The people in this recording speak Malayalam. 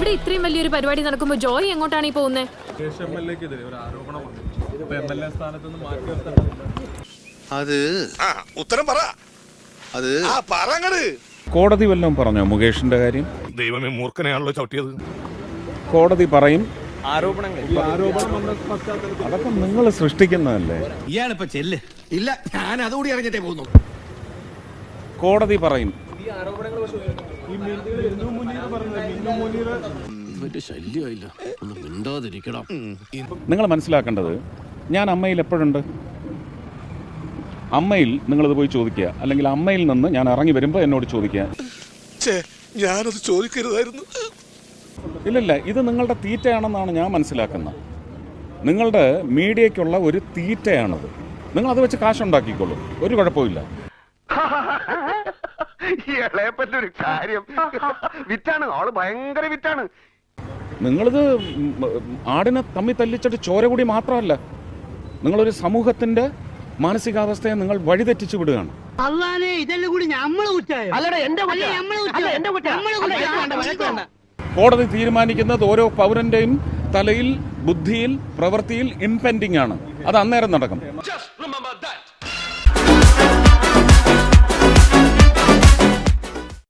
ഇവിടെ ഇത്രയും വലിയൊരു പരിപാടി നടക്കുമ്പോൾ ജോയി എങ്ങോട്ടാണ് ഈ പോകുന്നത് മുകേഷ് എം ഒരു ആരോപണം വന്നു അപ്പൊ എം എൽ നിന്ന് മാറ്റി നിർത്തേണ്ടതുണ്ട്. അത് ഉത്തരം പറ. അത് ആ പറങ്ങട്. കോടതി വല്ലതും പറഞ്ഞോ മുകേഷിന്റെ കാര്യം? ദൈവമേ മൂർഖനെയാണല്ലോ ചവിട്ടിയത്. കോടതി പറയും. ഈ അതൊക്കെ നിങ്ങൾ സൃഷ്ടിക്കുന്നതല്ലേ? ഇയാളിപ്പോ ചെല്ല്. ഇല്ല ഞാൻ അതുകൂടി അറിഞ്ഞിട്ടേ പോകുന്നു. കോടതി പറയും. ഈ മിന്നു മുനീർ പറഞ്ഞത് നിങ്ങൾ മനസ്സിലാക്കേണ്ടത് ഞാൻ അമ്മയിൽ എപ്പോഴുണ്ട്? അമ്മയിൽ നിങ്ങളിത് പോയി ചോദിക്കുക. അല്ലെങ്കിൽ അമ്മയിൽ നിന്ന് ഞാൻ ഇറങ്ങി വരുമ്പോൾ എന്നോട് ചോദിക്കുക. ഛേ ഞാനത് ചോദിക്കരുതായിരുന്നു. ഇല്ലില്ല ഇത് നിങ്ങളുടെ തീറ്റയാണെന്നാണ് ഞാൻ മനസ്സിലാക്കുന്നത്. നിങ്ങളുടെ മീഡിയയ്ക്കുള്ള ഒരു തീറ്റയാണത്. നിങ്ങൾ അത് വെച്ച് കാശുണ്ടാക്കിക്കോളൂ. ഒരു കുഴപ്പമില്ല ഇളയപ്പന്റെ ഒരു കാര്യം. വിറ്റാണ് ആൾ ഭയങ്കര വിറ്റാണ്. നിങ്ങളിത് ആടിനെ തമ്മി തല്ലിച്ചിട്ട് ചോര കൂടി മാത്രമല്ല നിങ്ങളൊരു സമൂഹത്തിന്റെ മാനസികാവസ്ഥയെ നിങ്ങൾ വഴിതെറ്റിച്ചു വിടുകയാണ്. അള്ളാനെ ഇതെല്ലാം കൂടി നമ്മൾ കുറ്റായോ. കോടതി തീരുമാനിക്കുന്നത് ഓരോ പൗരന്റെയും തലയിൽ ബുദ്ധിയിൽ പ്രവൃത്തിയിൽ ഇംപെൻഡിംഗ് ആണ്. അത് അന്നേരം നടക്കും. Just